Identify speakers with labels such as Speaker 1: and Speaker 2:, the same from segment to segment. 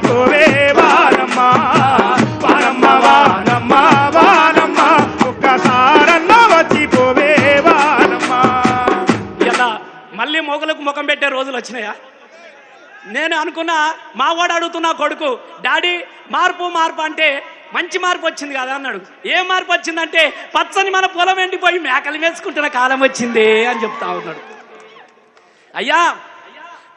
Speaker 1: పోవే వానమ్మ వానమ్మ వానమ్మ వానమ్మ ఒక్కసారన్న వచ్చిపోవే వానమ్మ.
Speaker 2: ఇలా మళ్ళీ మొగలకు ముఖం పెట్టే రోజులు వచ్చినాయా? నేను అనుకున్నా మా వాడు అడుగుతున్నా కొడుకు డాడీ మార్పు మార్పు అంటే మంచి మార్పు వచ్చింది కదా అన్నాడు. ఏ మార్పు వచ్చిందంటే పచ్చని మన పొలం ఎండిపోయి మేకలు వేసుకుంటున్న కాలం వచ్చింది అని చెప్తా ఉన్నాడు. అయ్యా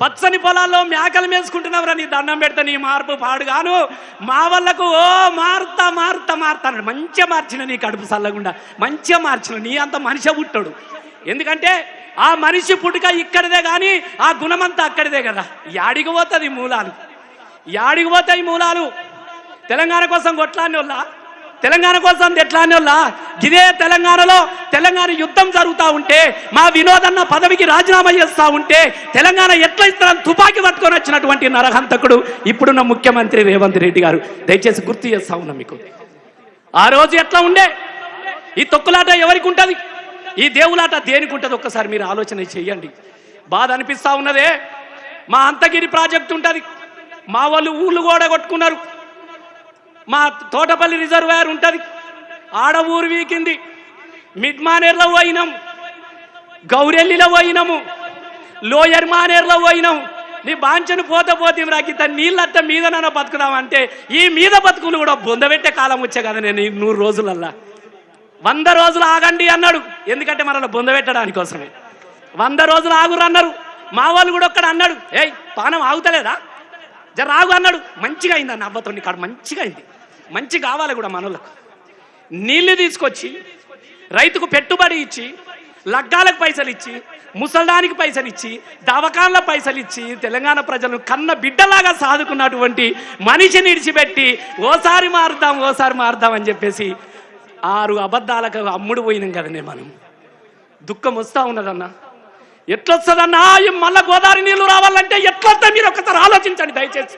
Speaker 2: పచ్చని పొలాల్లో మేకలు మేసుకుంటున్నావురా నీ దండం పెడతా నీ మార్పు పాడుగాను. మా వాళ్ళకు ఓ మారుతా మారుతా మారుతా అన్నాడు. మంచిగా మార్చిన నీ కడుపు చల్లకుండా మంచిగా మార్చిన. నీ అంత మనిషి పుట్టాడు. ఎందుకంటే ఆ మనిషి పుట్టుక ఇక్కడిదే కానీ ఆ గుణమంతా అక్కడిదే కదా. యాడికి పోతుంది మూలాలు? యాడికి పోతాయి మూలాలు? తెలంగాణ కోసం కొట్లాన్ని వాళ్ళ తెలంగాణ కోసం ఎట్లానే వాళ్ళ ఇదే తెలంగాణలో తెలంగాణ యుద్ధం జరుగుతూ ఉంటే మా వినోదన్న పదవికి రాజీనామా చేస్తూ ఉంటే తెలంగాణ ఎట్లా ఇస్తారని తుపాకీ పట్టుకొని వచ్చినటువంటి నరహంతకుడు ఇప్పుడున్న ముఖ్యమంత్రి రేవంత్ రెడ్డి గారు. దయచేసి గుర్తు చేస్తా ఉన్నా మీకు. ఆ రోజు ఎట్లా ఉండే? ఈ తొక్కులాట ఎవరికి ఉంటుంది? ఈ దేవులాట దేనికి ఉంటుంది? ఒక్కసారి మీరు ఆలోచన చేయండి. బాధ అనిపిస్తూ ఉన్నదే మా అంతగిరి ప్రాజెక్ట్ ఉంటుంది. మా వాళ్ళు ఊళ్ళు కూడా కొట్టుకున్నారు. మా తోటపల్లి రిజర్వాయర్ ఉంటుంది. ఆడ ఊరు వీకింది. మిడ్ మానేర్లో పోయినాం. గౌరెల్లిలో పోయినాము. లోయర్ మానేర్లో పోయినాం. నీ బాంచను పోత పోతే రాకిత నీళ్ళట్ట మీద నన్ను బతుకుదామంటే ఈ మీద బతుకులు కూడా బొందబెట్టే కాలం వచ్చే కదా నేను ఈ నూరు రోజులల్లా. వంద రోజులు ఆగండి అన్నాడు. ఎందుకంటే మనల్ని బొందబెట్టడానికి కోసమే. వంద రోజులు ఆగురు అన్నారు. మా వాళ్ళు కూడా ఒక్కడ అన్నాడు ఏయ్ పానం ఆగుతలేదా? జర ఆగు అన్నాడు. మంచిగా అయింది అన్న అవ్వతో కాడ మంచిగా అయింది. మంచి కావాలి కూడా మనలకు నీళ్ళు తీసుకొచ్చి రైతుకు పెట్టుబడి ఇచ్చి లగ్గాలకు పైసలు ఇచ్చి ముసల్డానికి పైసలు ఇచ్చి దవకాన్ల పైసలు ఇచ్చి తెలంగాణ ప్రజలను కన్న బిడ్డలాగా సాదుకున్నటువంటి మనిషిని ఇడిచిపెట్టి ఓసారి మారుదాం ఓసారి మారుదాం అని చెప్పేసి ఆరు అబద్ధాలకు అమ్ముడు పోయినాం కదనే మనం. దుఃఖం వస్తా ఉన్నదన్నా. ఎట్లొస్తుందన్నా? ఈ మళ్ళా గోదావరి నీళ్ళు రావాలంటే ఎట్లొస్తా మీరు ఒక్కసారి ఆలోచించండి దయచేసి.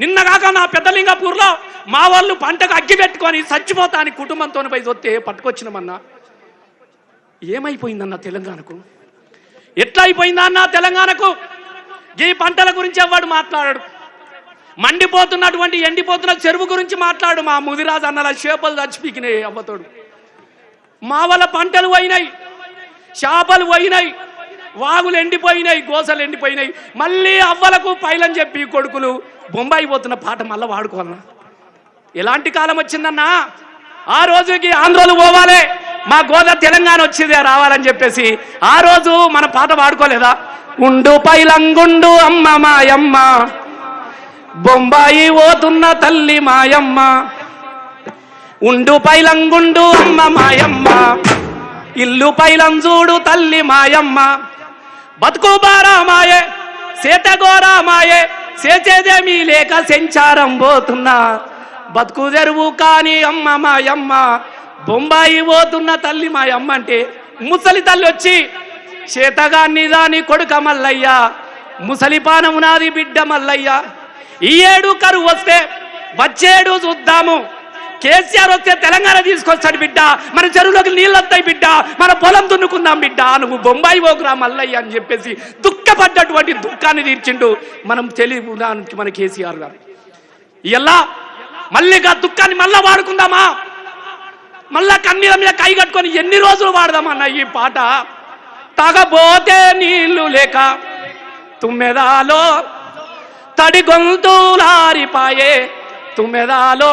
Speaker 2: నిన్నగాక నా పెద్దలింగపూర్లో మా వాళ్ళు పంటకు అగ్గి పెట్టుకొని చచ్చిపోతా అని కుటుంబంతో పై వస్తే పట్టుకొచ్చినామన్నా. ఏమైపోయిందన్న తెలంగాణకు? ఎట్లా అయిపోయిందన్న తెలంగాణకు? ఈ పంటల గురించి ఎవ్వడు మాట్లాడాడు? మండిపోతున్నటువంటి ఎండిపోతున్న చెరువు గురించి మాట్లాడు మా ముదిరాజు అన్నల చేపలు చచ్చిపీకినాయి అవ్వతోడు. మా వాళ్ళ పంటలు పోయినాయి చేపలు పోయినాయి. వాగులు ఎండిపోయినాయి గోసలు ఎండిపోయినాయి. మళ్ళీ అవ్వలకు పైలని చెప్పి కొడుకులు బొంబాయి పోతున్న పాట మళ్ళీ వాడుకోవాలన్నా. ఎలాంటి కాలం వచ్చిందన్నా? ఆ రోజుకి ఆంధ్రోలు పోవాలి. మా గోదా తెలంగాణ వచ్చిందే రావాలని చెప్పేసి. ఆ రోజు మన పాట వాడుకోలేదా? ఉండు పైలంగుండు అమ్మ మాయమ్మ. బొంబాయి పోతున్న తల్లి మాయమ్మ. ఉండు పైలంగుండు అమ్మ మాయమ్మ. ఇల్లు పైలంజూడు తల్లి మాయమ్మ. బతుకుబారామాయే సీతగోరామాయే సేతగోరామాయే సేచేదేమీ లేక సెంచారం పోతున్నా. బతుకు తెరువు కానీ అమ్మ మాయమ్మ బొంబాయి పోతున్న తల్లి మాయమ్మ అంటే ముసలి తల్లి వచ్చి చేతగాన్ని దాని కొడుక మల్లయ్య ముసలి నాది బిడ్డ మల్లయ్య. ఈ ఏడు కరువు వస్తే వచ్చేడు చూద్దాము. కేసీఆర్ వస్తే తెలంగాణ తీసుకొస్తాడు బిడ్డ. మన చెరువులోకి నీళ్ళు వస్తాయి బిడ్డ. మన పొలం దున్నుకుందాం బిడ్డ. నువ్వు బొంబాయి పోకురా మల్లయ్య అని చెప్పేసి దుఃఖపడ్డటువంటి దుఃఖాన్ని తీర్చిండు మనం తెలివి దానికి మన కేసీఆర్ గారు. ఎలా మళ్ళీ ఆ దుఃఖాన్ని మళ్ళా వాడుకుందామా? మళ్ళా కన్నీల మీద కై కట్టుకొని ఎన్ని రోజులు వాడదామన్న ఈ పాట? తగబోతే నీళ్ళు లేక తుమ్మెదాలో తడి గొంతులారిపాయే తుమ్మెదాలో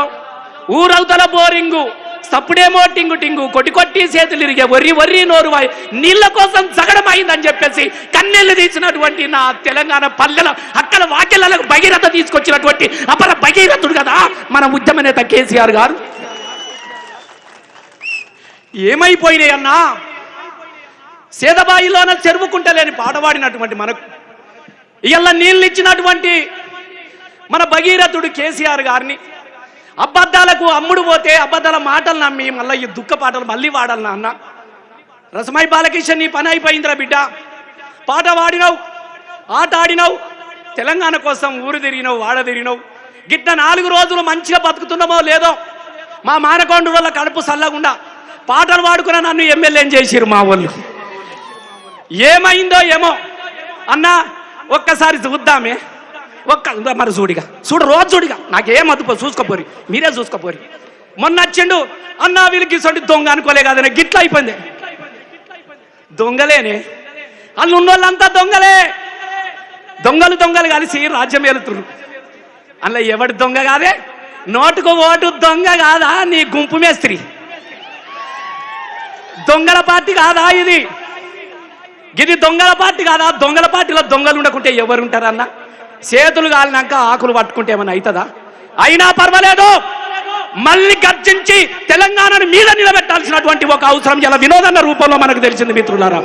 Speaker 2: ఊరవతల బోరింగు సప్పుడేమో టింగు టింగు కొట్టి కొట్టి చేతులు ఇరిగే వర్రి వర్రి నోరువాయి నీళ్ళ కోసం జగడమైందని చెప్పేసి కన్నీళ్ళు తీసినటువంటి నా తెలంగాణ పల్లెల అక్కడ వాక్యలకు భగీరథ తీసుకొచ్చినటువంటి అపర భగీరథుడు కదా మన ఉద్యమ నేత కేసీఆర్ గారు. ఏమైపోయినాయి అన్నా? సేదబాయిలోన చెరువుకుంటలేని పాటవాడినటువంటి మనకు. ఇవాళ నీళ్ళు ఇచ్చినటువంటి మన భగీరథుడు కేసీఆర్ గారిని అబద్ధాలకు అమ్ముడు పోతే అబద్ధాల మాటలు నమ్మి మళ్ళీ ఈ దుఃఖ పాటలు మళ్ళీ వాడాలి అన్న రసమై బాలకిషన్ నీ పని అయిపోయిందిరా బిడ్డ. పాట పాడినావు ఆట ఆడినావు తెలంగాణ కోసం ఊరు తిరిగినావు వాడ తిరిగినావు. గిట్ట నాలుగు రోజులు మంచిగా బతుకుతున్నామో లేదో మా మానకొండ వల్ల కడుపు సల్లగుండా పాటలు పాడుకున్న నన్ను ఎమ్మెల్యేం చేసిరు మా వాళ్ళు. ఏమైందో ఏమో అన్నా ఒక్కసారి చూద్దామే. ఒక్క మరి చూడిగా. చూడు రోజు చూడిగా. నాకేం అదుపు చూసుకోపోరి. మీరే చూసుకోపోరి. మొన్న వచ్చిండు అన్నా వీళ్ళకి ఇసంటి దొంగ అనుకోలే కాదనే గిట్ల అయిపోయింది. దొంగలేనే. వాళ్ళు ఉన్నోళ్ళంతా దొంగలే. దొంగలు దొంగలు కలిసి రాజ్యం ఏలుతురు అందులో ఎవడు దొంగ కాదే? నోటుకు ఓటు దొంగ కాదా? నీ గుంపు మేస్త్రి. దొంగల పార్టీ కాదా ఇది? ఇది దొంగల పార్టీ కాదా? దొంగల పార్టీలో దొంగలు ఉండకుంటే ఎవరు ఉంటారన్న చేతులు కాలినాక ఆకులు పట్టుకుంటే ఏమైనా అవుతుందా? అయినా పర్వాలేదు. మళ్ళీ గర్జించి తెలంగాణను మీద నిలబెట్టాల్సినటువంటి ఒక అవసరం ఇలా వినోదన్న రూపంలో మనకు తెలిసింది మిత్రులారా.